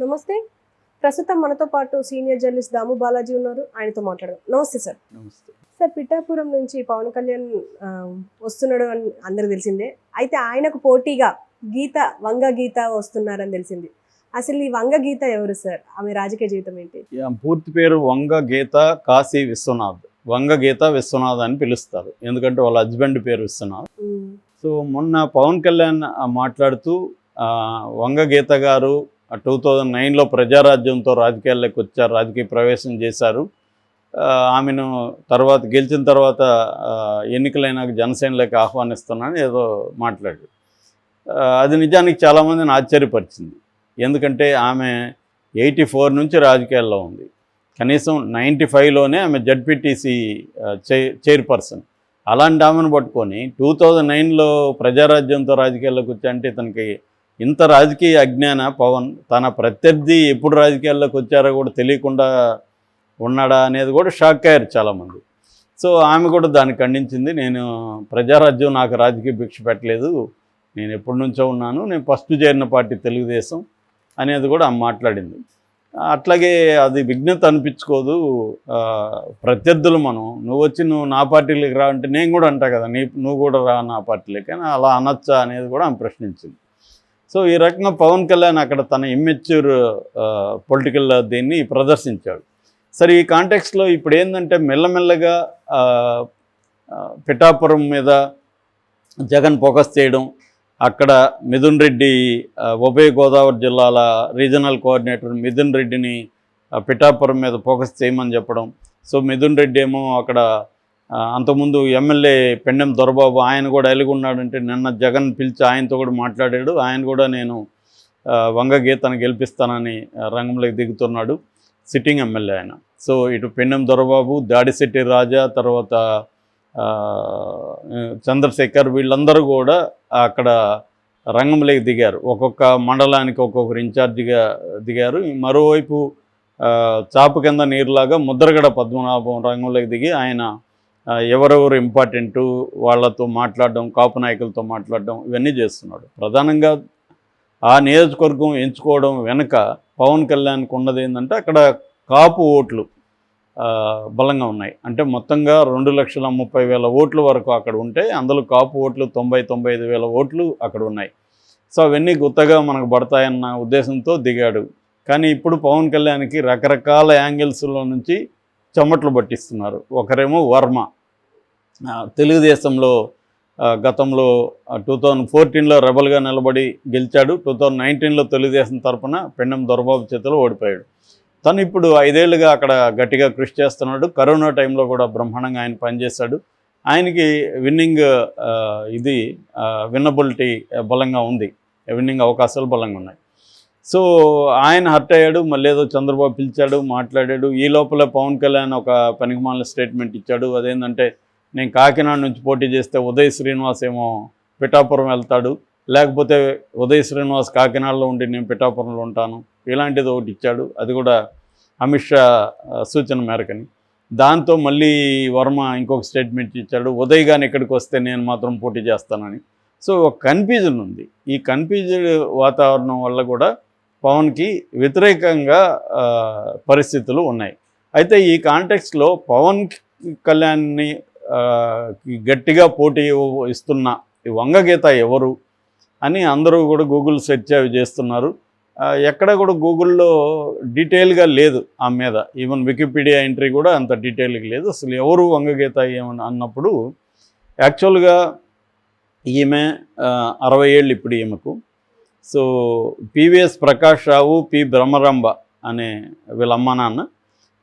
నమస్తే. ప్రస్తుతం మనతో పాటు సీనియర్ జర్నలిస్ట్ దాము బాలాజీ ఉన్నారు. ఆయనతో మాట్లాడదాం. నమస్తే సార్. నమస్తే. సార్ పిఠాపురం నుంచి పవన్ కళ్యాణ్ వస్తున్నాడు అని అందరికి తెలిసిందే. అయితే ఆయనకు పోటీగా గీత వంగ గీత వస్తున్నారని తెలిసింది. అసలు ఈ వంగ గీత ఎవరు సార్? ఆమె రాజకీయ జీవితం ఏంటి? పూర్తి పేరు వంగ గీత కాశీ విశ్వనాథ్. వంగ గీత విశ్వనాథ్ అని పిలుస్తారు. ఎందుకంటే వాళ్ళ హస్బెండ్ పేరు విశ్వనాథ్. సో మొన్న పవన్ కళ్యాణ్ మాట్లాడుతూ వంగ గీత గారు టూ థౌజండ్ నైన్లో ప్రజారాజ్యంతో రాజకీయాల్లోకి వచ్చారు రాజకీయ ప్రవేశం చేశారు. ఆమెను తర్వాత గెలిచిన తర్వాత ఆ, ఎన్నికలైనాక జనసేనలోకి ఆహ్వానిస్తున్నాను ఏదో మాట్లాడాడు అది నిజానికి చాలామందిని ఆశ్చర్యపరిచింది. ఎందుకంటే ఆమె ఎయిటీ ఫోర్ నుంచి రాజకీయాల్లో ఉంది. కనీసం నైంటీ ఫైవ్లోనే ఆమె జడ్పీటీసీ చైర్ చైర్పర్సన్. అలాంటి ఆమెను పట్టుకొని టూ థౌజండ్ నైన్లో ప్రజారాజ్యంతో రాజకీయాల్లోకి వచ్చాయంటే ఇతనికి ఇంత రాజకీయ అజ్ఞాన పవన్ తన ప్రత్యర్థి ఎప్పుడు రాజకీయాల్లోకి వచ్చారో కూడా తెలియకుండా ఉన్నాడా అనేది కూడా షాక్ అయ్యారు చాలామంది. సో ఆమె కూడా దాన్ని ఖండించింది. నేను ప్రజారాజ్యం నాకు రాజకీయ భిక్ష పెట్టలేదు. నేను ఎప్పటి నుంచో ఉన్నాను. నేను ఫస్ట్ చేరిన పార్టీ తెలుగుదేశం అనేది కూడా ఆమె మాట్లాడింది. అట్లాగే అది విఘ్నత అనిపించుకోదు. ప్రత్యర్థులు మనం నువ్వు వచ్చి నువ్వు నా పార్టీలోకి రా అంటే నేను కూడా అంటా కదా నీ నువ్వు కూడా రా నా పార్టీలోకి అలా అనొచ్చా అనేది కూడా ఆమె ప్రశ్నించింది. సో ఈ రకంగా పవన్ కళ్యాణ్ అక్కడ తన ఇమ్మెచ్యూర్ పొలిటికల్ దీన్ని ప్రదర్శించాడు. సరే ఈ కాంటెక్స్లో ఇప్పుడు ఏంటంటే మెల్లమెల్లగా పిఠాపురం మీద జగన్ ఫోకస్ చేయడం అక్కడ మిథున్ రెడ్డి ఉభయ గోదావరి జిల్లాల రీజనల్ కోఆర్డినేటర్ మిథున్ రెడ్డిని పిఠాపురం మీద ఫోకస్ చేయమని చెప్పడం. సో మిథున్ రెడ్డి ఏమో అక్కడ అంతకుముందు ఎమ్మెల్యే పెండెం దొరబాబు ఆయన కూడా ఎలిగి ఉన్నాడంటే నిన్న జగన్ పిలిచి ఆయనతో కూడా మాట్లాడాడు. ఆయన కూడా నేను వంగ గీతను గెలిపిస్తానని రంగంలోకి దిగుతున్నాడు. సిట్టింగ్ ఎమ్మెల్యే ఆయన. సో ఇటు పెండెం దొరబాబు దాడిశెట్టి రాజా తర్వాత చంద్రశేఖర్ వీళ్ళందరూ కూడా అక్కడ రంగంలోకి దిగారు. ఒక్కొక్క మండలానికి ఒక్కొక్కరు ఇన్ఛార్జిగా దిగారు. మరోవైపు చాప కింద నీరులాగా ముద్రగడ పద్మనాభం రంగంలోకి దిగి ఆయన ఎవరెవరు ఇంపార్టెంటు వాళ్ళతో మాట్లాడడం కాపు నాయకులతో మాట్లాడడం ఇవన్నీ చేస్తున్నాడు. ప్రధానంగా ఆ నియోజకవర్గం ఎంచుకోవడం వెనుక పవన్ కళ్యాణ్కి ఉన్నది ఏంటంటే అక్కడ కాపు ఓట్లు బలంగా ఉన్నాయి. అంటే మొత్తంగా రెండు లక్షల ముప్పై వేల ఓట్ల వరకు అక్కడ ఉంటే అందులో కాపు ఓట్లు తొంభై తొంభై ఐదు వేల ఓట్లు అక్కడ ఉన్నాయి. సో అవన్నీ గుత్తగా మనకు పడతాయన్న ఉద్దేశంతో దిగాడు. కానీ ఇప్పుడు పవన్ కళ్యాణ్కి రకరకాల యాంగిల్స్లో నుంచి చెమట్లు పట్టిస్తున్నారు. ఒకరేమో వర్మ తెలుగుదేశంలో గతంలో టూ థౌజండ్ ఫోర్టీన్లో రెబల్గా నిలబడి గెలిచాడు. టూ థౌజండ్ నైన్టీన్లో తెలుగుదేశం తరఫున పెండం దొరబాబు చేతిలో ఓడిపోయాడు. తను ఇప్పుడు ఐదేళ్ళుగా అక్కడ గట్టిగా కృషి చేస్తున్నాడు. కరోనా టైంలో కూడా బ్రహ్మాండంగా ఆయన పనిచేశాడు. ఆయనకి విన్నింగ్ ఇది విన్నబిలిటీ బలంగా ఉంది. విన్నింగ్ అవకాశాలు బలంగా ఉన్నాయి. సో ఆయన హర్ట్ అయ్యాడు. మళ్ళీ ఏదో చంద్రబాబు పిలిచాడు మాట్లాడాడు. ఈ లోపల పవన్ కళ్యాణ్ ఒక పనికిమాల స్టేట్మెంట్ ఇచ్చాడు. అదేంటంటే నేను కాకినాడ నుంచి పోటీ చేస్తే ఉదయ్ శ్రీనివాస్ ఏమో పిఠాపురం వెళ్తాడు. లేకపోతే ఉదయ్ శ్రీనివాస్ కాకినాడలో ఉండి నేను పిఠాపురంలో ఉంటాను. ఇలాంటిది ఒకటి ఇచ్చాడు. అది కూడా అమిత్ షా సూచన మేరకని. దాంతో మళ్ళీ వర్మ ఇంకొక స్టేట్మెంట్ ఇచ్చాడు. ఉదయ్ గాని ఇక్కడికి వస్తే నేను మాత్రం పోటీ చేస్తానని. సో ఒక కన్ఫ్యూజన్ ఉంది. ఈ కన్ఫ్యూజన్ వాతావరణం వల్ల కూడా పవన్కి వ్యతిరేకంగా పరిస్థితులు ఉన్నాయి. అయితే ఈ కాంటెక్స్లో పవన్ కళ్యాణ్ని గట్టిగా పోటీ ఇస్తున్న ఈ వంగగీత ఎవరు అని అందరూ కూడా గూగుల్ సెర్చ్ అవి చేస్తున్నారు. ఎక్కడ కూడా గూగుల్లో డీటెయిల్గా లేదు ఆ మీద. ఈవెన్ వికీపీడియా ఎంట్రీ కూడా అంత డీటెయిల్గా లేదు. అసలు ఎవరు వంగగీత ఏమని అన్నప్పుడు యాక్చువల్గా ఈమె అరవై ఏళ్ళు ఇప్పుడు ఈమెకు. So PVS Prakash Rao P Brahmarambha అనే వీళ్ళ అమ్మ నాన్న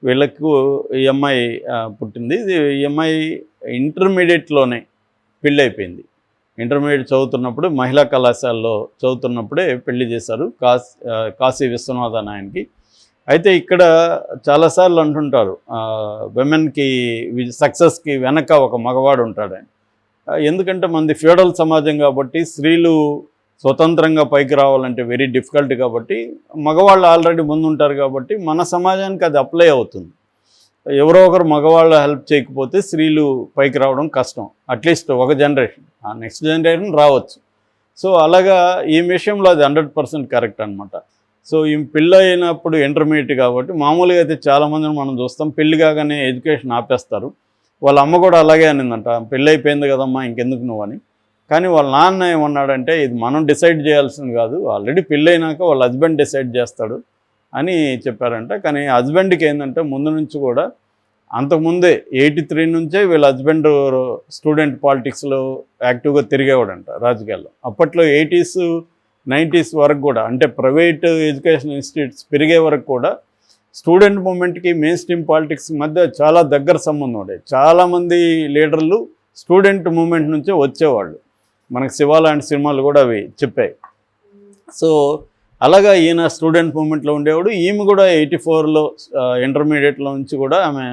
వీళ్ళకు ఈ అమ్మాయి పుట్టింది. ఇది ఈ అమ్మాయి ఇంటర్మీడియట్లోనే పెళ్ళి అయిపోయింది ఇంటర్మీడియట్ చదువుతున్నప్పుడు మహిళా కళాశాలలో చదువుతున్నప్పుడే పెళ్ళి చేశారు కాశీ కాశీ విశ్వనాథ అని ఆయనకి అయితే ఇక్కడ చాలాసార్లు అంటుంటారు విమెన్కి సక్సెస్కి వెనక ఒక మగవాడు ఉంటాడు ఆయన. ఎందుకంటే మనది ఫ్యూడల్ సమాజం కాబట్టి స్త్రీలు స్వతంత్రంగా పైకి రావాలంటే వెరీ డిఫికల్ట్ కాబట్టి మగవాళ్ళు ఆల్రెడీ ముందు ఉంటారు కాబట్టి మన సమాజానికి అది అప్లై అవుతుంది. ఎవరో ఒకరు మగవాళ్ళు హెల్ప్ చేయకపోతే స్త్రీలు పైకి రావడం కష్టం. అట్లీస్ట్ ఒక జనరేషన్ ఆ నెక్స్ట్ జనరేషన్ రావచ్చు. సో అలాగా ఈ విషయంలో అది హండ్రెడ్ పర్సెంట్ కరెక్ట్ అనమాట సో ఈ పెళ్ళి అయినప్పుడు ఇంటర్మీడియట్ కాబట్టి మామూలుగా అయితే చాలామందిని మనం చూస్తాం. పెళ్ళి కాగానే ఎడ్యుకేషన్ ఆపేస్తారు. వాళ్ళ అమ్మ కూడా అలాగే అనిందంట. పెళ్ళి అయిపోయింది కదమ్మా ఇంకెందుకు నువ్వు అని. కానీ వాళ్ళ నాన్న ఏమన్నాడంటే ఇది మనం డిసైడ్ చేయాల్సింది కాదు ఆల్రెడీ పెళ్ళైనాక వాళ్ళ హస్బెండ్ డిసైడ్ చేస్తాడు అని చెప్పారంట. కానీ హస్బెండ్కి ఏంటంటే ముందు నుంచి కూడా అంతకుముందే ఎయిటీ త్రీ నుంచే వీళ్ళ హస్బెండ్ స్టూడెంట్ పాలిటిక్స్లో యాక్టివ్గా తిరిగేవాడంట రాజకీయాల్లో. అప్పట్లో ఎయిటీస్ నైంటీస్ వరకు కూడా అంటే ప్రైవేట్ ఎడ్యుకేషన్ ఇన్స్టిట్యూట్స్ పెరిగే వరకు కూడా స్టూడెంట్ మూమెంట్కి మెయిన్ స్ట్రీమ్ పాలిటిక్స్ మధ్య చాలా దగ్గర సంబంధం ఉండేది. చాలామంది లీడర్లు స్టూడెంట్ మూమెంట్ నుంచే వచ్చేవాళ్ళు. మనకు శివ లాంటి సినిమాలు కూడా అవి చెప్పాయి. సో అలాగా ఈయన స్టూడెంట్ మూమెంట్లో ఉండేవాడు. ఈమె కూడా ఎయిటీ ఫోర్లో ఇంటర్మీడియట్లో నుంచి కూడా ఆమె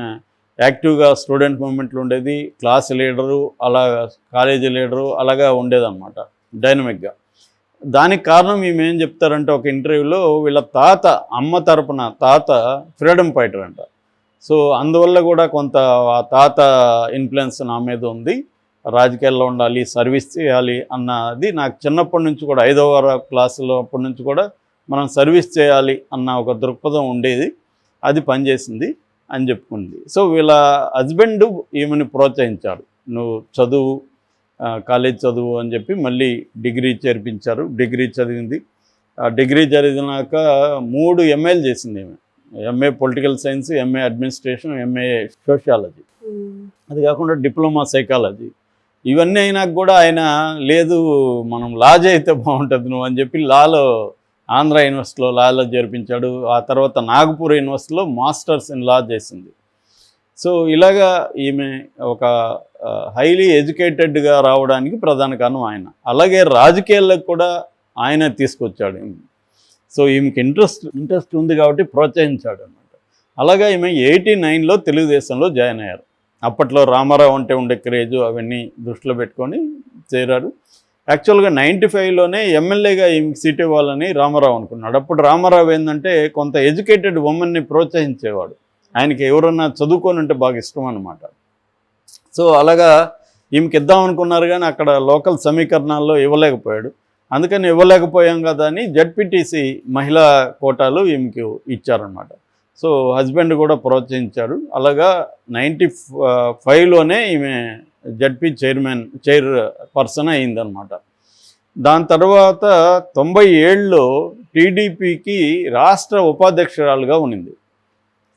యాక్టివ్గా స్టూడెంట్ మూమెంట్లో ఉండేది. క్లాస్ లీడరు అలా కాలేజీ లీడరు అలాగా ఉండేదన్నమాట డైనమిక్గా. దానికి కారణం ఈమె ఏం చెప్తారంటే ఒక ఇంటర్వ్యూలో వీళ్ళ తాత అమ్మ తరపున తాత ఫ్రీడమ్ ఫైటర్ అంట. సో అందువల్ల కూడా కొంత ఆ తాత ఇన్ఫ్లుయెన్స్ నా మీద ఉంది. రాజకీయాల్లో ఉండాలి సర్వీస్ చేయాలి అన్నది నాకు చిన్నప్పటి నుంచి కూడా ఐదవ క్లాసులో అప్పటి నుంచి కూడా మనం సర్వీస్ చేయాలి అన్న ఒక దృక్పథం ఉండేది. అది పనిచేసింది అని చెప్పుకుంది. సో వీళ్ళ హస్బెండ్ ఈమెను ప్రోత్సహించారు. నువ్వు చదువు కాలేజ్ చదువు అని చెప్పి మళ్ళీ డిగ్రీ చేర్పించారు. డిగ్రీ చదివింది. ఆ డిగ్రీ చదివినాక మూడు ఎంఏలు చేసింది ఈమె. MA political science MA administration MA sociology. అది కాకుండా డిప్లొమా సైకాలజీ. ఇవన్నీ అయినా కూడా ఆయన లేదు మనం లాజ్ అయితే బాగుంటుంది నువ్వు అని చెప్పి లాలో ఆంధ్ర యూనివర్సిటీలో లాలో జరిపించాడు ఆ తర్వాత నాగపూర్ యూనివర్సిటీలో మాస్టర్స్ ఇన్ లా చేసింది. సో ఇలాగా ఈమె ఒక హైలీ ఎడ్యుకేటెడ్గా రావడానికి ప్రధాన కారణం ఆయన. అలాగే రాజకీయాలకు కూడా ఆయన తీసుకొచ్చాడు సో ఈమెకి ఇంట్రెస్ట్ ఇంట్రెస్ట్ ఉంది కాబట్టి ప్రోత్సహించాడు అనమాట అలాగే ఈమె ఎయిటీ నైన్లో తెలుగుదేశంలో జాయిన్ అయ్యారు. అప్పట్లో రామారావు అంటే ఉండే క్రేజు అవన్నీ దృష్టిలో పెట్టుకొని చేరారు. యాక్చువల్గా నైంటీ ఫైవ్లోనే ఎమ్మెల్యేగా ఈమెకి సీట్ ఇవ్వాలని రామారావు అనుకున్నాడు. అప్పుడు రామారావు ఏంటంటే కొంత ఎడ్యుకేటెడ్ ఉమెన్ని ప్రోత్సహించేవాడు. ఆయనకి ఎవరన్నా చదువుకొని ఉంటే బాగా ఇష్టం అనమాట సో అలాగా ఈమెకి ఇద్దాం అనుకున్నారు కానీ అక్కడ లోకల్ సమీకరణాల్లో ఇవ్వలేకపోయాడు. అందుకని ఇవ్వలేకపోయాం కదా అని జడ్పీటీసీ మహిళా కోటాలు ఈమెకు ఇచ్చారనమాట సో హస్బెండ్ కూడా ప్రోత్సహించారు. అలాగా నైంటీ ఫైవ్లోనే ఈమె జడ్పీ చైర్మన్ చైర్ పర్సన్ అయిందనమాట దాని తర్వాత తొంభై ఏళ్ళలో టీడీపీకి రాష్ట్ర ఉపాధ్యక్షురాలుగా ఉన్నింది.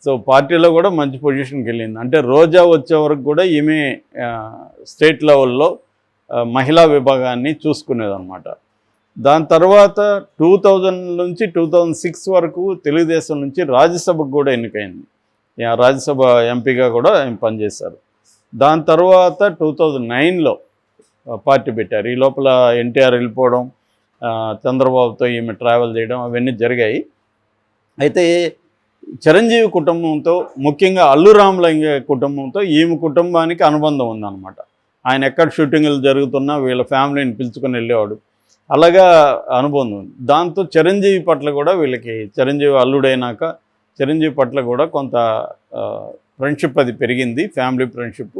సో పార్టీలో కూడా మంచి పొజిషన్కి వెళ్ళింది. అంటే రోజా వచ్చే వరకు కూడా ఈమె స్టేట్ లెవెల్లో మహిళా విభాగాన్ని చూసుకునేదన్నమాట. దాని తర్వాత టూ థౌజండ్ నుంచి టూ థౌజండ్ సిక్స్ వరకు తెలుగుదేశం నుంచి రాజ్యసభకు కూడా ఎన్నికైంది. రాజ్యసభ ఎంపీగా కూడా ఆయన పనిచేశారు. దాని తర్వాత టూ థౌజండ్ నైన్లో పార్టీ పెట్టారు. ఈ లోపల ఎన్టీఆర్ వెళ్ళిపోవడం చంద్రబాబుతో ఈమె ట్రావెల్ చేయడం అవన్నీ జరిగాయి. అయితే చిరంజీవి కుటుంబంతో ముఖ్యంగా అల్లు రామలింగ కుటుంబంతో ఈమె కుటుంబానికి అనుబంధం ఉందన్నమాట. ఆయన ఎక్కడ షూటింగ్లు జరుగుతున్నా వీళ్ళ ఫ్యామిలీని పిలుచుకొని వెళ్ళేవాడు. అలాగా అనుబంధం ఉంది దాంతో చిరంజీవి పట్ల కూడా వీళ్ళకి చిరంజీవి అల్లుడైనాక చిరంజీవి పట్ల కూడా కొంత ఫ్రెండ్షిప్ అది పెరిగింది ఫ్యామిలీ ఫ్రెండ్షిప్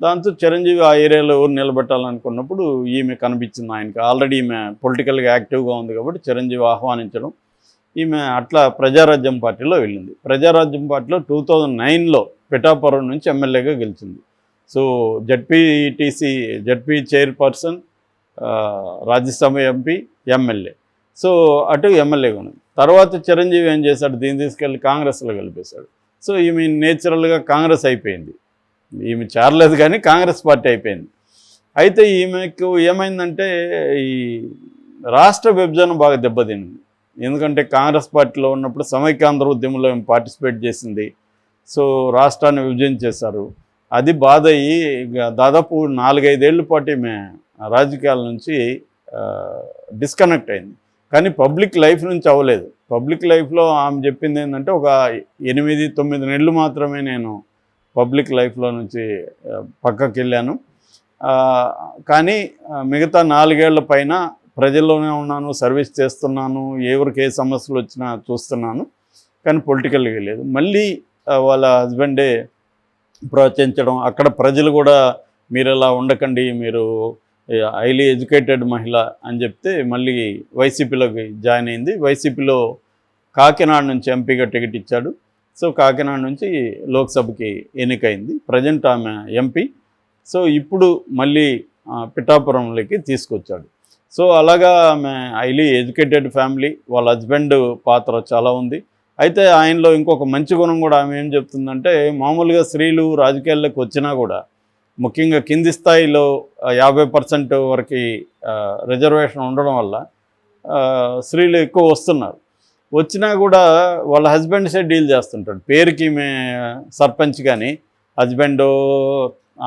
దాంతో చిరంజీవి ఆ ఏరియాలో ఎవరు నిలబెట్టాలనుకున్నప్పుడు ఈమె కనిపించింది ఆయనకి. ఆల్రెడీ ఈమె పొలిటికల్గా యాక్టివ్గా ఉంది కాబట్టి చిరంజీవి ఆహ్వానించడం ఈమె అట్లా ప్రజారాజ్యం పార్టీలో వెళ్ళింది. ప్రజారాజ్యం పార్టీలో టూ థౌజండ్ నైన్లో పిఠాపురం నుంచి ఎమ్మెల్యేగా గెలిచింది. So ZPTC ZP chairperson Rajya Sabha MP MLA. So అటు ఎమ్మెల్యేగా ఉంది తర్వాత చిరంజీవి ఏం చేశాడు? దీన్ని తీసుకెళ్ళి కాంగ్రెస్లో కలిపేశాడు. సో ఈమె నేచురల్గా కాంగ్రెస్ అయిపోయింది. ఈమె చేరలేదు కానీ కాంగ్రెస్ పార్టీ అయిపోయింది. అయితే ఈమెకు ఏమైందంటే ఈ రాష్ట్ర విభజన బాగా దెబ్బతింది. ఎందుకంటే కాంగ్రెస్ పార్టీలో ఉన్నప్పుడు సమైక్యాంధ్ర ఉద్యమంలో ఏం పార్టిసిపేట్ చేసింది. సో రాష్ట్రాన్ని విభజన చేశారు అది బాధ అయ్యి దాదాపు నాలుగైదేళ్ళ పాటు ఈమె రాజకీయాల నుంచి డిస్కనెక్ట్ అయింది. కానీ పబ్లిక్ లైఫ్ నుంచి అవ్వలేదు. పబ్లిక్ లైఫ్లో ఆమె చెప్పింది ఏంటంటే ఒక ఎనిమిది తొమ్మిది నెలలు మాత్రమే నేను పబ్లిక్ లైఫ్లో నుంచి పక్కకి వెళ్ళాను. కానీ మిగతా నాలుగేళ్ళ పైన ప్రజల్లోనే ఉన్నాను సర్వీస్ చేస్తున్నాను ఎవరికి ఏ సమస్యలు వచ్చినా చూస్తున్నాను. కానీ పొలిటికల్గా లేదు మళ్ళీ వాళ్ళ హస్బెండే ప్రోత్సహించడం అక్కడ ప్రజలు కూడా మీరు ఇలా ఉండకండి మీరు హైలీ ఎడ్యుకేటెడ్ మహిళ అని చెప్తే మళ్ళీ వైసీపీలోకి జాయిన్ అయింది. వైసీపీలో కాకినాడ నుంచి ఎంపీగా టికెట్ ఇచ్చాడు. సో కాకినాడ నుంచి లోక్సభకి ఎన్నికైంది. ప్రజెంట్ ఆమె ఎంపీ. సో ఇప్పుడు మళ్ళీ పిఠాపురంలోకి తీసుకొచ్చాడు. సో అలాగా ఆమె హైలీ ఎడ్యుకేటెడ్ ఫ్యామిలీ వాళ్ళ హస్బెండ్ పాత్ర చాలా ఉంది. అయితే ఆయనలో ఇంకొక మంచి గుణం కూడా ఆమె ఏం చెప్తుందంటే మామూలుగా స్త్రీలు రాజకీయాల్లోకి వచ్చినా కూడా ముఖ్యంగా కింది స్థాయిలో యాభై పర్సెంట్ వరకు రిజర్వేషన్ ఉండడం వల్ల స్త్రీలు ఎక్కువ వస్తున్నారు. వచ్చినా కూడా వాళ్ళ హస్బెండ్సే డీల్ చేస్తుంటాడు. పేరుకి మే సర్పంచ్ కానీ హస్బెండు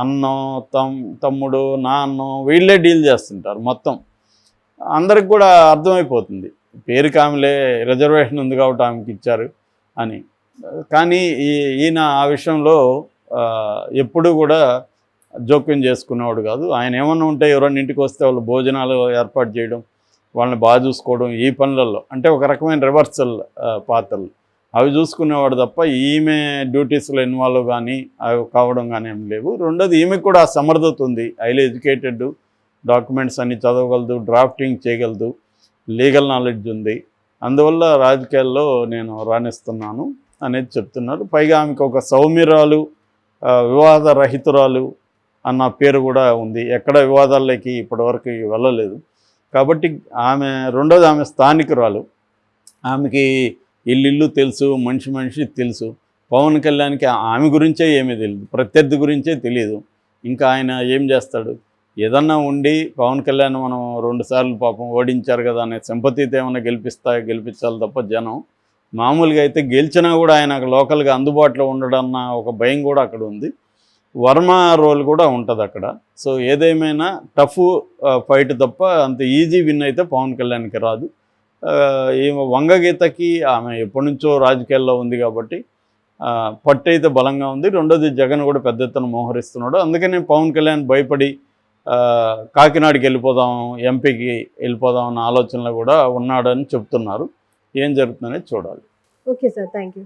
అన్నం తమ్ తమ్ముడు నాన్నం వీళ్ళే డీల్ చేస్తుంటారు మొత్తం. అందరికి కూడా అర్థమైపోతుంది. పేరుకి ఆమెలే రిజర్వేషన్ ఉంది కాబట్టి ఆమెకి ఇచ్చారు అని. కానీ ఈ ఈయన ఆ విషయంలో ఎప్పుడూ కూడా జోక్యం చేసుకునేవాడు కాదు. ఆయన ఏమన్నా ఉంటే ఎవరన్నా ఇంటికి వస్తే వాళ్ళు భోజనాలు ఏర్పాటు చేయడం వాళ్ళని బాగా చూసుకోవడం ఈ పనులలో. అంటే ఒక రకమైన రివర్సల్ పాత్రలు. అవి చూసుకునేవాడు తప్ప ఈమె డ్యూటీస్లో ఇన్వాల్వ్ కానీ అవి కావడం కానీ ఏం లేవు. రెండోది ఈమెకు కూడా ఆ సమర్థత ఉంది. హైలీ ఎడ్యుకేటెడ్ డాక్యుమెంట్స్ అన్ని చదవగలదు డ్రాఫ్టింగ్ చేయగలదు లీగల్ నాలెడ్జ్ ఉంది. అందువల్ల రాజకీయాల్లో నేను రాణిస్తున్నాను అనేది చెప్తున్నారు. పైగా ఆమెకు ఒక సౌమ్యరాలు ఆ, వివాద రహితురాలు అన్న పేరు కూడా ఉంది. ఎక్కడ వివాదాల్లోకి ఇప్పటివరకు వెళ్ళలేదు. కాబట్టి ఆమె రెండోది ఆమె స్థానికురాలు. ఆమెకి ఇల్లు తెలుసు మనిషి మనిషి తెలుసు. పవన్ కళ్యాణ్కి ఆమె గురించే ఏమీ తెలియదు ప్రత్యర్థి గురించే తెలియదు ఇంకా ఆయన ఏం చేస్తాడు? ఏదన్నా ఉండి పవన్ కళ్యాణ్ మనం రెండుసార్లు పాపం ఓడించారు కదా అనే సింపతితో ఏమైనా గెలిపిస్తా గెలిపించాలి తప్ప జనం. మామూలుగా అయితే గెలిచినా కూడా ఆయన లోకల్గా అందుబాటులో ఉండడం ఒక భయం కూడా అక్కడ ఉంది. వర్మ రోల్ కూడా ఉంటుంది అక్కడ. సో ఏదేమైనా టఫ్ ఫైట్ తప్ప అంత ఈజీ విన్ అయితే పవన్ కళ్యాణ్కి రాదు. ఆ, ఈమె వంగగీతకి ఆమె ఎప్పటి నుంచో రాజకీయాల్లో ఉంది కాబట్టి పట్టు అయితే బలంగా ఉంది. రెండోది జగన్ కూడా పెద్ద ఎత్తున మోహరిస్తున్నాడు. అందుకనే పవన్ కళ్యాణ్ భయపడి కాకినాడకి వెళ్ళిపోదాం ఎంపీకి వెళ్ళిపోదాం అన్న ఆలోచనలో కూడా ఉన్నాడని చెప్తున్నారు. ఏం జరుగుతుందనేది చూడాలి. Okay sir thank you.